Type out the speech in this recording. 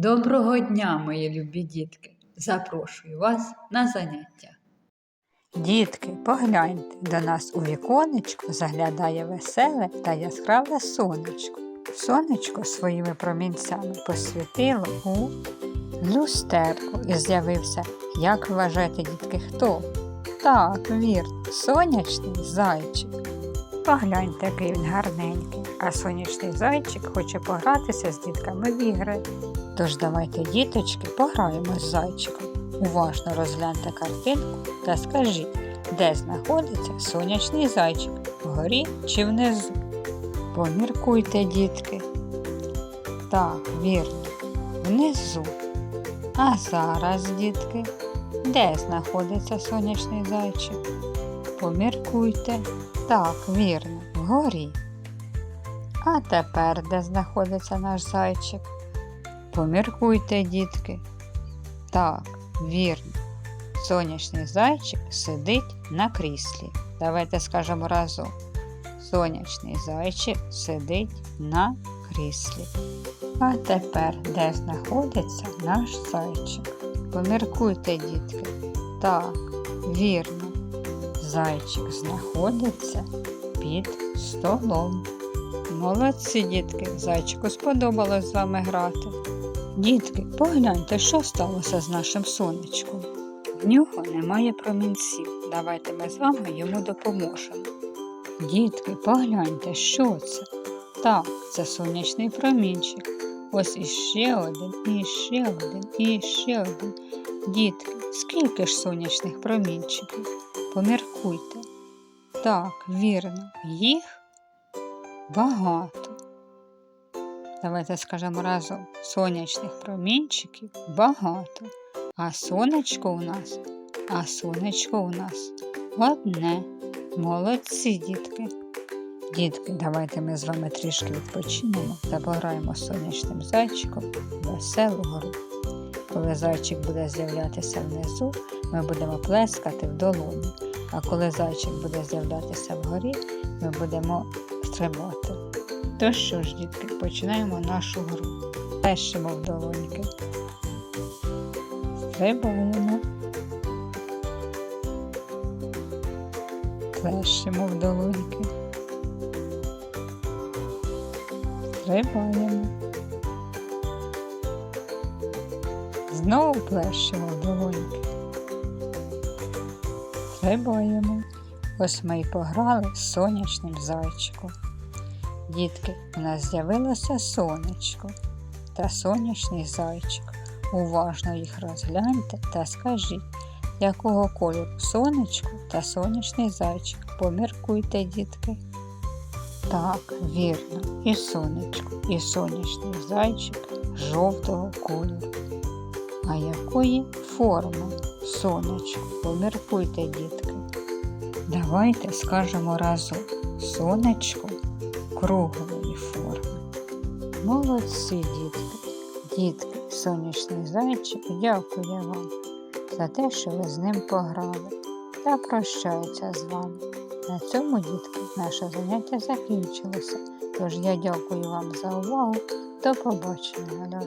Доброго дня, мої любі дітки! Запрошую вас на заняття. Дітки, погляньте, до нас у віконечко заглядає веселе та яскраве сонечко. Сонечко своїми промінцями посвітило у люстерку і з'явився, як вважаєте, дітки, хто? Так, вірно, сонячний зайчик. Погляньте, який він гарненький, а сонячний зайчик хоче погратися з дітками в ігри. Тож давайте, діточки, пограємо з зайчиком. Уважно розгляньте картинку та скажіть, де знаходиться сонячний зайчик, вгорі чи внизу. Поміркуйте, дітки. Так, вірно, внизу. А зараз, дітки, де знаходиться сонячний зайчик? Поміркуйте. Так, вірно, вгорі. А тепер де знаходиться наш зайчик? Поміркуйте, дітки. Так, вірно. Сонячний зайчик сидить на кріслі. Давайте скажемо разом. Сонячний зайчик сидить на кріслі. А тепер де знаходиться наш зайчик? Поміркуйте, дітки. Так, вірно. Зайчик знаходиться під столом. Молодці, дітки, зайчику сподобалось з вами грати. Дітки, погляньте, що сталося з нашим сонечком. В нього немає промінців. Давайте ми з вами йому допоможемо. Дітки, погляньте, що це? Так, це сонячний промінчик. Ось іще один, і ще один, і ще один. Дітки, скільки ж сонячних промінчиків? Поміркуйте. Так, вірно, їх багато. Давайте скажемо разом: сонячних промінчиків багато. А сонечко у нас, а сонечко у нас одне. Молодці, дітки. Дітки, давайте ми з вами трішки відпочинемо та пограємо сонячним зайчиком веселу гру. Коли зайчик буде з'являтися внизу, ми будемо плескати в долоні. А коли зайчик буде з'являтися вгорі, ми будемо стрибати. То що ж, дітки, починаємо нашу гру. Плещемо в долоньки. Стрибаємо. Плещемо в долоньки. Стрибаємо. Знову плещемо в долоньки. Стрибаємо. Ось ми й пограли сонячним зайчиком. Дітки, у нас з'явилося сонечко та сонячний зайчик. Уважно їх розгляньте та скажіть, якого кольору сонечко та сонячний зайчик. Поміркуйте, дітки. Так, вірно, і сонечко, і сонячний зайчик жовтого кольору. А якої форми сонечко? Поміркуйте, дітки. Давайте скажемо разом сонечко круглої форми. Молодці, дітки, дітки, сонячний зайчик дякую вам за те, що ви з ним пограли та прощаються з вами. На цьому, дітки, наше заняття закінчилося. Тож я дякую вам за увагу. До побачення!